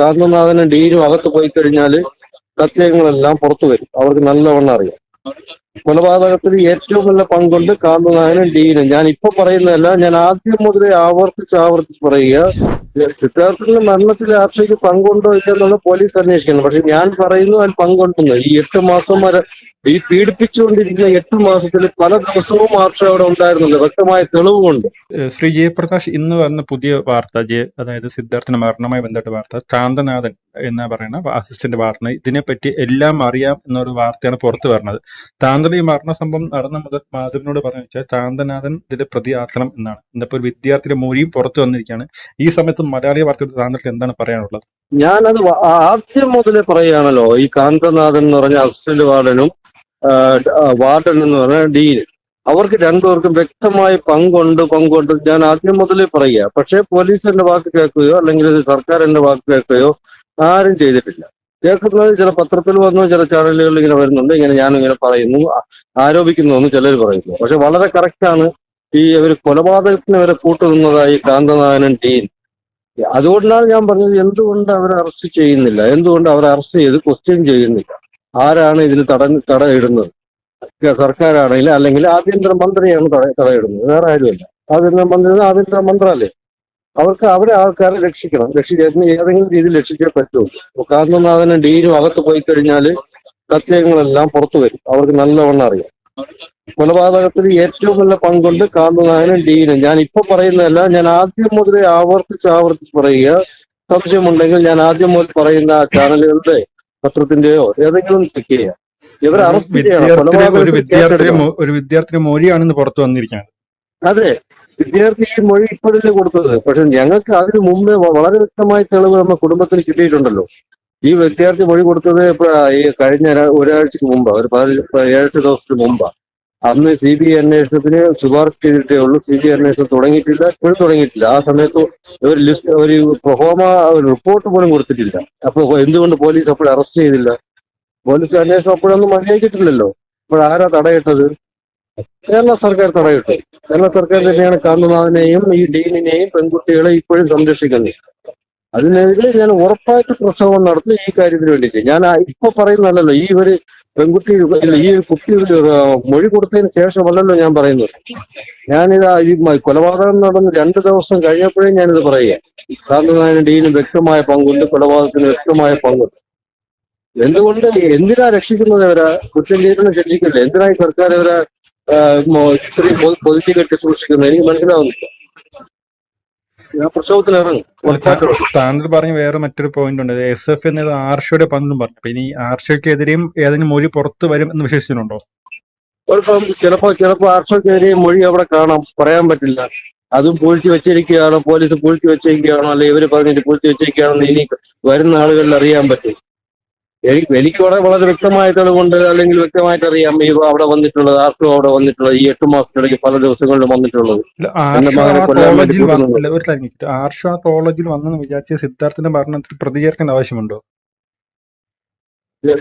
കാന്തനാഥനും ഡീനും അകത്ത് പോയി കഴിഞ്ഞാൽ സത്യങ്ങളെല്ലാം പുറത്തു വരും. അവർക്ക് നല്ലവണ്ണം അറിയാം. കൊലപാതകത്തിൽ ഏറ്റവും നല്ല പങ്കുണ്ട് കാന്തനാഥനും ഡീനും. ഞാൻ ഇപ്പൊ പറയുന്നതല്ല ഞാൻ ആദ്യം മുതലേ ആവർത്തിച്ച് ആവർത്തിച്ച് പറയുക. സിദ്ധാർത്ഥിന്റെ മരണത്തിൽ ആർഷയ്ക്ക് പങ്കുണ്ടോ ഇല്ലെന്നുള്ള പോലീസ് അന്വേഷിക്കണം. പക്ഷെ ഞാൻ പറയുന്നു അതിൽ പങ്കുണ്ടെന്ന്. ഈ എട്ട് മാസം വരെ ഈ പീഡിപ്പിച്ചുകൊണ്ടിരിക്കുന്ന എട്ട് മാസത്തിൽ പല ദിവസവും ആർഷ അവിടെ ഉണ്ടായിരുന്നുണ്ട്. വ്യക്തമായ തെളിവുകൊണ്ട് ശ്രീ ജയപ്രകാശ് ഇന്ന് വന്ന പുതിയ വാർത്ത ജയ അതായത് സിദ്ധാർത്ഥിന്റെ മരണവുമായി ബന്ധപ്പെട്ട വാർത്ത കാന്തനാഥൻ എന്ന് പറയുന്ന അസിസ്റ്റന്റ് വാർത്ത ഇതിനെപ്പറ്റി എല്ലാം അറിയാം എന്നൊരു വാർത്തയാണ് പുറത്തു വരുന്നത്. താങ്കൾ ഈ മരണ സംഭവം നടന്ന മുതൽ മാധവനോട് പറഞ്ഞു വെച്ചാൽ കാന്തനാഥൻ ഇതിന്റെ പ്രതിയാക്കണം എന്നാണ്. ഇന്നിപ്പോ ഒരു വിദ്യാർത്ഥിയുടെ മൊഴിയും പുറത്തു വന്നിരിക്കുകയാണ്. ഈ സമയത്ത് മലയാളി വാർത്തയോട് താങ്കൾക്ക് എന്താണ് പറയാനുള്ളത്? ഞാനത് ആദ്യം മുതലേ പറയുകയാണല്ലോ. ഈ കാന്തനാഥൻ എന്ന് പറഞ്ഞ അസിസ്റ്റന്റ് വാർഡനും വാർഡൻ എന്ന് പറഞ്ഞ ഡീൻ. അവർക്ക് രണ്ടുപേർക്കും വ്യക്തമായ പങ്കുണ്ട് പങ്കുണ്ട്. ഞാൻ ആദ്യം മുതലേ പറയുക. പക്ഷേ പോലീസിന്റെ വാക്ക് കേൾക്കുകയോ അല്ലെങ്കിൽ സർക്കാരിന്റെ വാക്ക് കേൾക്കുകയോ ആരും ചെയ്തിട്ടില്ല. കേൾക്കുന്നത് ചില പത്രത്തിൽ വന്നു ചില ചാനലുകളിൽ ഇങ്ങനെ വരുന്നുണ്ട്. ഇങ്ങനെ ഞാൻ ഇങ്ങനെ പറയുന്നു ആരോപിക്കുന്നു എന്ന് ചിലർ പറയുന്നു. പക്ഷെ വളരെ കറക്റ്റാണ് ഈ ഒരു കൊലപാതകത്തിന് വരെ കൂട്ടുനിന്നതായി കാന്തനാഥനും ഡീൻ. അതുകൊണ്ടാണ് ഞാൻ പറഞ്ഞത് എന്തുകൊണ്ട് അവരെ അറസ്റ്റ് ചെയ്യുന്നില്ല? എന്തുകൊണ്ട് അവരെ അറസ്റ്റ് ചെയ്ത് ക്വസ്റ്റ്യൻ ചെയ്യുന്നില്ല? ആരാണ് ഇതിന് തട തടയിടുന്നത്? സർക്കാരാണെങ്കിൽ അല്ലെങ്കിൽ ആഭ്യന്തര മന്ത്രിയാണ് തട തടയിടുന്നത്. വേറെ ആരുമല്ല. ആഭ്യന്തര മന്ത്രി ആഭ്യന്തര മന്ത്രാലയം അവർക്ക് അവരെ ആൾക്കാരെ രക്ഷിക്കണം. രക്ഷിക്കുന്ന ഏതെങ്കിലും രീതിയിൽ രക്ഷിച്ചേ പറ്റുള്ളൂ കാരണനാഥനും ഡീനും അകത്ത് പോയി കഴിഞ്ഞാൽ സത്യങ്ങളെല്ലാം പുറത്തു വരും. അവർക്ക് നല്ലവണ്ണം അറിയാം. കൊലപാതകത്തിൽ ഏറ്റവും നല്ല പങ്കുണ്ട് കാന്തനാഥനും ഡീനും ഞാൻ ഇപ്പൊ പറയുന്നതല്ല ഞാൻ ആദ്യം മുതലേ ആവർത്തിച്ച് ആവർത്തിച്ച് പറയുക. സംശയമുണ്ടെങ്കിൽ ഞാൻ ആദ്യം മുതൽ പറയുന്ന ആ ചാനലുകളുടെ പത്രത്തിന്റെയോ ഏതെങ്കിലും ചെക്ക് ചെയ്യാം ഇവരെ അറസ്റ്റ് ഒരു വിദ്യാർത്ഥി ഒരു വിദ്യാർത്ഥി മൊഴിയാണ് ഇന്ന് പുറത്തു വന്നിരിക്കുന്നത്. അതെ. വിദ്യാർത്ഥി ഈ മൊഴി ഇപ്പോഴല്ലേ കൊടുത്തത്? പക്ഷെ ഞങ്ങൾക്ക് അതിന് മുമ്പേ വളരെ വ്യക്തമായ തെളിവ് നമ്മുടെ കുടുംബത്തിന് കിട്ടിയിട്ടുണ്ടല്ലോ. ഈ വിദ്യാർത്ഥി മൊഴി കൊടുത്തത് ഇപ്പൊ ഈ കഴിഞ്ഞ ഒരാഴ്ചക്ക് മുമ്പ്. ഒരു പതിനഞ്ച് ഏഴെട്ട് ദിവസത്തിന് മുമ്പാ. അന്ന് സി ബി ഐ അന്വേഷണത്തിന് ശുപാർശ ചെയ്തിട്ടേ ഉള്ളൂ. സി ബി ഐ അന്വേഷണം തുടങ്ങിയിട്ടില്ല. ഇപ്പോഴും തുടങ്ങിയിട്ടില്ല. ആ സമയത്ത് ഒരു ലിസ്റ്റ് ഒരു പ്രഹോമ ഒരു റിപ്പോർട്ട് പോലും കൊടുത്തിട്ടില്ല. അപ്പൊ എന്തുകൊണ്ട് പോലീസ് അപ്പോൾ അറസ്റ്റ് ചെയ്തില്ല? പോലീസ് അന്വേഷണം അപ്പോഴൊന്നും മര്യാദിച്ചിട്ടില്ലല്ലോ അപ്പോൾ തടയിട്ടത്? കേരള സർക്കാർ തടയിട്ടു. കേരള സർക്കാർ തന്നെയാണ് കാന്തനാഥനെയും ഈ ഡീനിനെയും പെൺകുട്ടികളെ ഇപ്പോഴും സംരക്ഷിക്കുന്നത്. അതിനെതിരെ ഞാൻ ഉറപ്പായിട്ട് പ്രക്ഷോഭം നടത്തി ഈ കാര്യത്തിന് വേണ്ടിയിട്ട്. ഞാൻ ഇപ്പൊ പറയുന്നതല്ലല്ലോ ഈ ഒരു പെൺകുട്ടി ഈ കുട്ടി മൊഴി കൊടുത്തതിന് ശേഷമല്ലല്ലോ ഞാൻ പറയുന്നത്. ഞാനിത് ഈ കൊലപാതകം നടന്ന് രണ്ട് ദിവസം കഴിഞ്ഞപ്പോഴേ ഞാനിത് പറയുക. കാന്തനാഥനും ഡീനും വ്യക്തമായ പങ്കുണ്ട് കൊലപാതകത്തിന് വ്യക്തമായ പങ്കുണ്ട്. എന്തുകൊണ്ട് എന്തിനാ രക്ഷിക്കുന്നത് ഇവരെ? കുറ്റം ചെയ്തതിനെ രക്ഷിക്കില്ല എന്തിനാ സർക്കാർ ഇവരെ ഇത്രയും പൊ- കെട്ടി സൂക്ഷിക്കുന്നത്? എനിക്ക് മനസ്സിലാവുന്നില്ല. പ്രക്ഷോഭത്തിന് ഇറങ്ങും. താങ്കൾ പറഞ്ഞ വേറെ മറ്റൊരു പോയിന്റ് ഉണ്ട്. എസ് എഫ് എന്നത് ആർഷയുടെ പങ്കും പറഞ്ഞു. അപ്പൊ ഇനി ആർഷയ്ക്കെതിരെയും ഏതെങ്കിലും മൊഴി പുറത്തു വരും എന്ന് വിശ്വസിക്കുന്നുണ്ടോ ചിലപ്പം ചിലപ്പോ ചിലപ്പോ ആർഷയ്ക്കെതിരെയും മൊഴി അവിടെ കാണാം. പറയാൻ പറ്റില്ല. അതും പൂഴ്ത്തി വെച്ചിരിക്കുകയാണോ? പോലീസ് പൂഴ്ത്തി വെച്ചിരിക്കുകയാണോ? അല്ലെ ഇവർ പറഞ്ഞിട്ട് പൂഴ്ത്തി വെച്ചിരിക്കുകയാണോ എന്ന് ഇനി വരുന്ന ആളുകളിൽ അറിയാൻ പറ്റും. എനിക്ക് എനിക്ക് വളരെ വളരെ വ്യക്തമായ തെളിവുണ്ട് അല്ലെങ്കിൽ വ്യക്തമായിട്ട് അറിയാം. ഇവ അവിടെ വന്നിട്ടുള്ളത് ആർക്കും അവിടെ വന്നിട്ടുള്ളത് ഈ എട്ട് മാസത്തിനിടയ്ക്ക് പല ദിവസങ്ങളിലും വന്നിട്ടുള്ളത്. ആർഷ കോളേജിൽ വന്നെന്ന് വിചാരിച്ച സിദ്ധാർത്ഥിന്റെ മരണത്തിൽ പ്രതികരിക്കേണ്ട ആവശ്യമുണ്ടോ?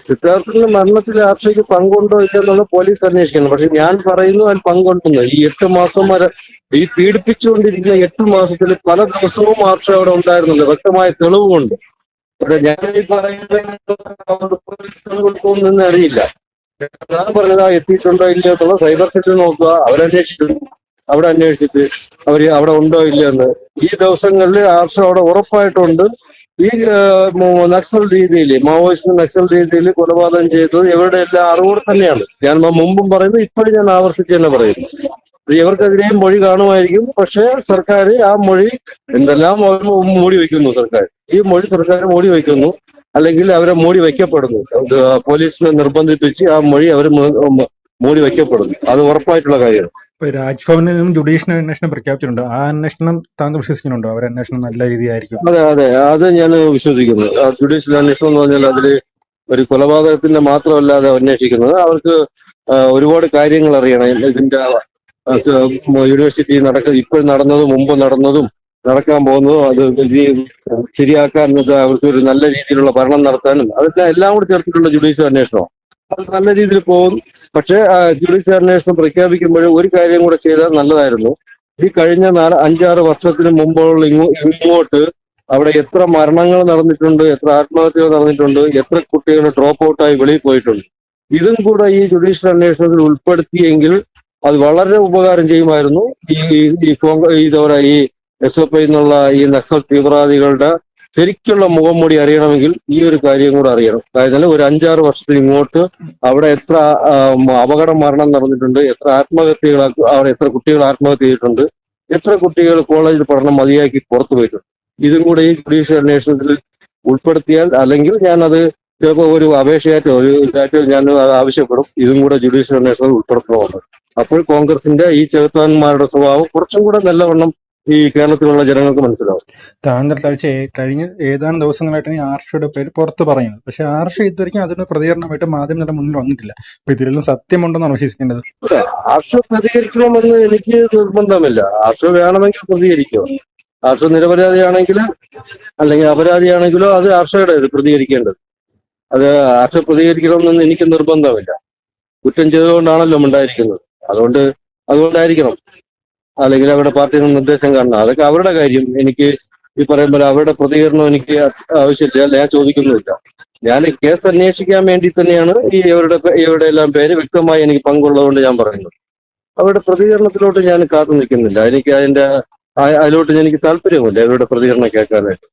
സിദ്ധാർത്ഥിന്റെ മരണത്തിൽ ആർഷയ്ക്ക് പങ്കുണ്ടോ ഇല്ലെന്നുള്ള പോലീസ് അന്വേഷിക്കണം പക്ഷെ ഞാൻ പറയുന്നു അതിൽ പങ്കുണ്ടെന്ന്. ഈ എട്ട് മാസം വരെ ഈ പീഡിപ്പിച്ചുകൊണ്ടിരിക്കുന്ന എട്ട് മാസത്തിൽ പല ദിവസവും ആർഷ അവിടെ ഉണ്ടായിരുന്നുണ്ട് വ്യക്തമായ തെളിവുമുണ്ട്. പക്ഷെ ഞാൻ ഈ തെളിവ് കൊടുക്കുമെന്ന് അറിയില്ല. ഞാൻ പറഞ്ഞതാ എത്തിയിട്ടുണ്ടോ ഇല്ലയോ എന്നുള്ള സൈബർ സെറ്റിൽ നോക്കുക അവരന്വേഷിച്ചു അവിടെ അന്വേഷിച്ചിട്ട് അവർ അവിടെ ഉണ്ടോ ഇല്ലയോ എന്ന്. ഈ ദിവസങ്ങളിൽ ആർഷ അവിടെ ഉറപ്പായിട്ടുണ്ട്. ഈ നക്സൽ രീതിയിൽ മാവോയിസ്റ്റ് നക്സൽ രീതിയിൽ കൊലപാതകം ചെയ്തത് ഇവരുടെ എല്ലാ അറിവോടെ തന്നെയാണ്. ഞാൻ മുമ്പും പറയുന്നു ഇപ്പോഴും ഞാൻ ആവർത്തിച്ച് തന്നെ പറയുന്നു. ഇവർക്കെതിരെയും മൊഴി കാണുമായിരിക്കും. പക്ഷേ സർക്കാർ ആ മൊഴി എന്തെല്ലാം മൂടി വയ്ക്കുന്നു സർക്കാർ ഈ മൊഴി സർക്കാർ മൂടി വയ്ക്കുന്നു. അല്ലെങ്കിൽ അവരെ മൂടി വയ്ക്കപ്പെടുന്നു. പോലീസിനെ നിർബന്ധിപ്പിച്ച് ആ മൊഴി അവർ മൂടി വയ്ക്കപ്പെടുന്നു. അത് ഉറപ്പായിട്ടുള്ള കാര്യമാണ് രാജ്ഭവനിൽ നിന്നും ജുഡീഷ്യൽ അന്വേഷണം പ്രഖ്യാപിച്ചിട്ടുണ്ട്. ആ അന്വേഷണം താങ്കൾ വിശ്വസിക്കുന്നുണ്ടോ? അവർ അന്വേഷണം നല്ല രീതിയായിരിക്കും. അതെ അതെ. അത് ഞാൻ വിശ്വസിക്കുന്നു. ജുഡീഷ്യൽ അന്വേഷണം എന്ന് പറഞ്ഞാൽ അതിൽ ഒരു കൊലപാതകത്തിന്റെ മാത്രമല്ലാതെ അന്വേഷിക്കുന്നത് അവർക്ക് ഒരുപാട് കാര്യങ്ങൾ അറിയണം. ഇതിന്റെ യൂണിവേഴ്സിറ്റി നടക്ക ഇപ്പോൾ നടന്നതും മുമ്പ് നടന്നതും നടക്കാൻ പോകുന്നതും അത് ശരിയാക്കാൻ അവർക്ക് ഒരു നല്ല രീതിയിലുള്ള ഭരണം നടത്താനും അതെല്ലാം എല്ലാം കൂടി ചേർത്തിട്ടുള്ള ജുഡീഷ്യൽ അന്വേഷണം അത് നല്ല രീതിയിൽ പോകും. പക്ഷേ ജുഡീഷ്യൽ അന്വേഷണം പ്രഖ്യാപിക്കുമ്പോൾ ഒരു കാര്യം കൂടെ ചെയ്താൽ നല്ലതായിരുന്നു. ഈ കഴിഞ്ഞ നാല് അഞ്ചാറ് വർഷത്തിന് മുമ്പുള്ള ഇങ്ങോട്ട് അവിടെ എത്ര മരണങ്ങൾ നടന്നിട്ടുണ്ട് എത്ര ആത്മഹത്യകൾ നടന്നിട്ടുണ്ട് എത്ര കുട്ടികൾ ഡ്രോപ്പ് ഔട്ടായി വെളിയിൽ പോയിട്ടുണ്ട്. ഇതും കൂടെ ഈ ജുഡീഷ്യൽ അന്വേഷണത്തിൽ ഉൾപ്പെടുത്തിയെങ്കിൽ അത് വളരെ ഉപകാരം ചെയ്യുമായിരുന്നു. ഈ ഈ- കോൺഗ്രസ് ഈ എസ് എഫ് ഐ എന്നുള്ള ഈ നക്സൽ തീവ്രവാദികളുടെ ശരിക്കുള്ള മുഖം മുടി അറിയണമെങ്കിൽ ഈ ഒരു കാര്യം കൂടെ അറിയണം. അതായത് ഒരു അഞ്ചാറ് വർഷത്തിൽ ഇങ്ങോട്ട് അവിടെ എത്ര അപകട മരണം നടന്നിട്ടുണ്ട് എത്ര ആത്മഹത്യകൾ അവിടെ എത്ര കുട്ടികൾ ആത്മഹത്യ ചെയ്തിട്ടുണ്ട് എത്ര കുട്ടികൾ കോളേജിൽ പഠനം മതിയാക്കി പുറത്തു പോയിട്ടുണ്ട്. ഇതും കൂടെ ഈ ജുഡീഷ്യൽ അന്വേഷണത്തിൽ ഉൾപ്പെടുത്തിയാൽ അല്ലെങ്കിൽ ഞാനത് ചിലപ്പോൾ ഒരു അപേക്ഷയായിട്ടോ ഒരു ഇതായിട്ടോ ഞാൻ ആവശ്യപ്പെടും. ഇതും കൂടെ ജുഡീഷ്യൽ അന്വേഷണത്തിൽ ഉൾപ്പെടുത്തണമെന്ന്. അപ്പോൾ കോൺഗ്രസിന്റെ ഈ ചെറുത്താന്മാരുടെ സ്വഭാവം കുറച്ചും കൂടെ നല്ലവണ്ണം ഈ കേരളത്തിലുള്ള ജനങ്ങൾക്ക് മനസ്സിലാവും. താങ്കൾ കഴിച്ച കഴിഞ്ഞ ഏതാനും ദിവസങ്ങളായിട്ട് ഈ ആർഷയുടെ പേര് പുറത്ത് പറയുന്നത്. പക്ഷെ ആർഷ ഇതുവരെയ്ക്കും അതിന് പ്രതികരണമായിട്ട് മാധ്യമങ്ങളുടെ മുന്നിൽ വന്നിട്ടില്ല. അപ്പൊ ഇതിലെല്ലാം സത്യമുണ്ടെന്നാണ് വിശ്വസിക്കേണ്ടത്. ആർഷ പ്രതികരിക്കണമെന്ന് എനിക്ക് നിർബന്ധമില്ല. ആർഷ വേണമെങ്കിൽ പ്രതികരിക്കുക ആർഷ നിരപരാധിയാണെങ്കിൽ അല്ലെങ്കിൽ അപരാധിയാണെങ്കിലോ അത് ആർഷയുടെ പ്രതികരിക്കേണ്ടത്. അത് ആർഷ പ്രതികരിക്കണമെന്ന് എനിക്ക് നിർബന്ധമില്ല. കുറ്റം ചെയ്തുകൊണ്ടാണല്ലോ ഉണ്ടായിരിക്കുന്നത്. അതുകൊണ്ട് അതുകൊണ്ടായിരിക്കണം. അല്ലെങ്കിൽ അവരുടെ പാർട്ടിയിൽ നിന്ന് നിർദ്ദേശം കാണണം. അതൊക്കെ അവരുടെ കാര്യം. എനിക്ക് ഈ പറയുമ്പോൾ അവരുടെ പ്രതികരണം എനിക്ക് ആവശ്യമില്ല. അല്ല ഞാൻ ചോദിക്കുന്നുമില്ല. ഞാൻ കേസ് അന്വേഷിക്കാൻ വേണ്ടി തന്നെയാണ് ഈ ഇവരുടെ ഇവരുടെ എല്ലാം പേര് വ്യക്തമായി എനിക്ക് പങ്കുള്ളതുകൊണ്ട് ഞാൻ പറയുന്നത് അവരുടെ പ്രതികരണത്തിലോട്ട് ഞാൻ കാത്തു നിൽക്കുന്നില്ല. എനിക്ക് അതിന്റെ അതിലോട്ട് എനിക്ക് താല്പര്യമില്ല അവരുടെ പ്രതികരണം കേൾക്കാനായിട്ട്.